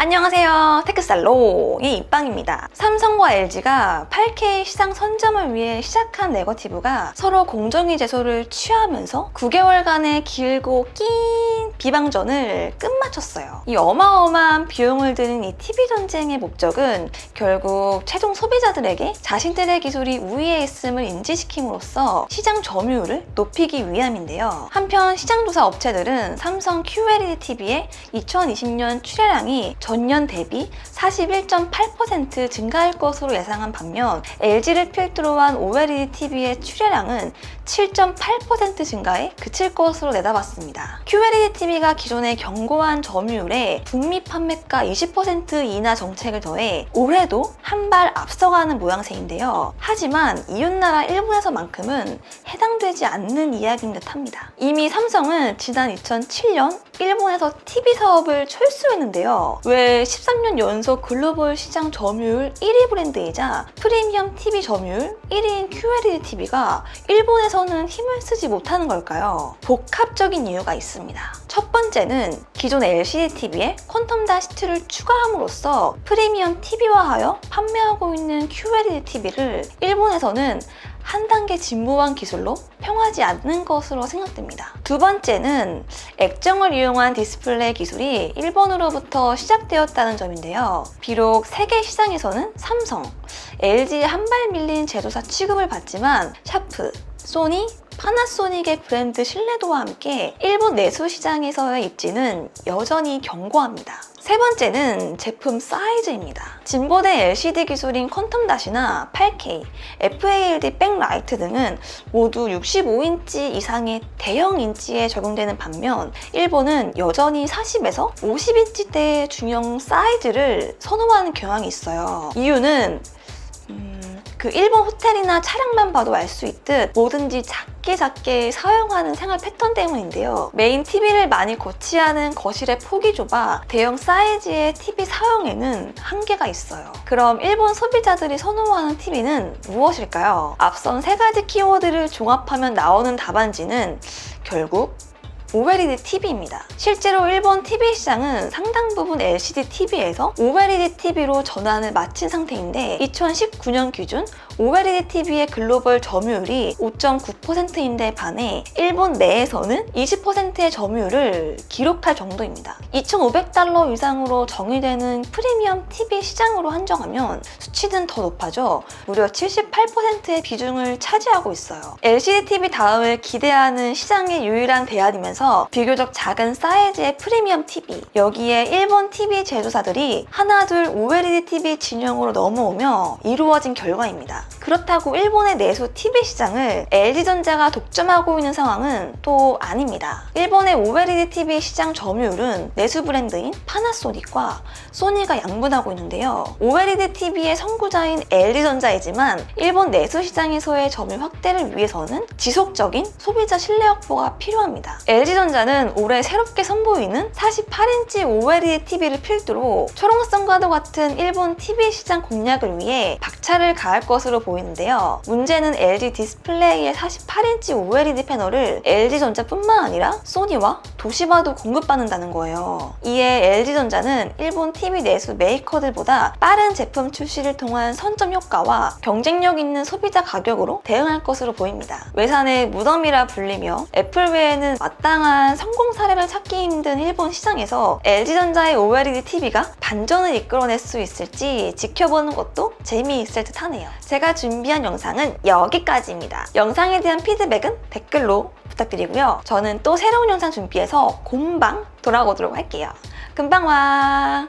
안녕하세요. 테크살롱의 입방입니다. 삼성과 LG가 8K 시장 선점을 위해 시작한 네거티브가 서로 공정위 제소를 취하면서 9개월간의 길고 긴 비방전을 끝마쳤어요. 이 어마어마한 비용을 드는 이 TV 전쟁의 목적은 결국 최종 소비자들에게 자신들의 기술이 우위에 있음을 인지시킴으로써 시장 점유율을 높이기 위함인데요. 한편 시장조사 업체들은 삼성 QLED TV의 2020년 출하량이 전년 대비 41.8% 증가할 것으로 예상한 반면 LG를 필두로 한 OLED TV의 출하량은 7.8% 증가에 그칠 것으로 내다봤습니다. QLED TV가 기존의 견고한 점유율에 북미 판매가 20% 이나 정책을 더해 올해도 한 발 앞서가는 모양새인데요. 하지만 이웃나라 일본에서만큼은 해당되지 않는 이야기인 듯 합니다. 이미 삼성은 지난 2007년 일본에서 TV 사업을 철수했는데요. 왜 13년 연속 글로벌 시장 점유율 1위 브랜드이자 프리미엄 TV 점유율 1위인 QLED TV가 일본에서는 힘을 쓰지 못하는 걸까요? 복합적인 이유가 있습니다. 첫 번째는 기존 LCD TV에 퀀텀 다시트를 추가함으로써 프리미엄 TV화하여 판매하고 있는 QLED TV를 일본에서는 한 단계 진보한 기술로 평하지 않는 것으로 생각됩니다. 두 번째는 액정을 이용한 디스플레이 기술이 일본으로부터 시작되었다는 점인데요. 비록 세계 시장에서는 삼성, LG의 한 발 밀린 제조사 취급을 받지만 샤프, 소니, 파나소닉의 브랜드 신뢰도와 함께 일본 내수 시장에서의 입지는 여전히 견고합니다. 세 번째는 제품 사이즈입니다. 진보된 LCD 기술인 퀀텀 다시나 8K, FALD 백라이트 등은 모두 65인치 이상의 대형 인치에 적용되는 반면 일본은 여전히 40에서 50인치대의 중형 사이즈를 선호하는 경향이 있어요. 이유는 음, 그 일본 호텔이나 차량만 봐도 알 수 있듯 뭐든지 작게 작게 사용하는 생활 패턴 때문인데요. 메인 TV를 많이 거치하는 거실의 폭이 좁아 대형 사이즈의 TV 사용에는 한계가 있어요. 그럼 일본 소비자들이 선호하는 TV는 무엇일까요? 앞선 세 가지 키워드를 종합하면 나오는 답안지는 결국 OLED TV입니다. 실제로 일본 TV 시장은 상당 부분 LCD TV에서 OLED TV로 전환을 마친 상태인데 2019년 기준 OLED TV의 글로벌 점유율이 5.9%인데 반해 일본 내에서는 20%의 점유율을 기록할 정도입니다. 2,500달러 이상으로 정의되는 프리미엄 TV 시장으로 한정하면 수치는 더 높아져 무려 78%의 비중을 차지하고 있어요. LCD TV 다음을 기대하는 시장의 유일한 대안이면서 비교적 작은 사이즈의 프리미엄 TV 여기에 일본 TV 제조사들이 하나 둘 OLED TV 진영으로 넘어오며 이루어진 결과입니다. 그렇다고 일본의 내수 TV 시장을 LG전자가 독점하고 있는 상황은 또 아닙니다. 일본의 OLED TV 시장 점유율은 내수 브랜드인 파나소닉과 소니가 양분하고 있는데요. OLED TV의 선구자인 LG전자이지만 일본 내수 시장에서의 점유 확대를 위해서는 지속적인 소비자 신뢰 확보가 필요합니다. LG 전자는 올해 새롭게 선보이는 48인치 OLED TV를 필두로 초롱성과도 같은 일본 TV 시장 공략을 위해 박차를 가할 것으로 보이는데요. 문제는 LG 디스플레이의 48인치 OLED 패널을 LG전자뿐만 아니라 소니와 도시바도 공급받는다는 거예요. 이에 LG전자는 일본 TV 내수 메이커들보다 빠른 제품 출시를 통한 선점 효과와 경쟁력 있는 소비자 가격으로 대응할 것으로 보입니다. 외산의 무덤이라 불리며 애플 외에는 마땅 한 성공 사례를 찾기 힘든 일본 시장에서 LG전자의 OLED TV가 반전을 이끌어낼 수 있을지 지켜보는 것도 재미있을 듯 하네요. 제가 준비한 영상은 여기까지입니다. 영상에 대한 피드백은 댓글로 부탁드리고요. 저는 또 새로운 영상 준비해서 곰방 돌아오도록 할게요. 금방 와!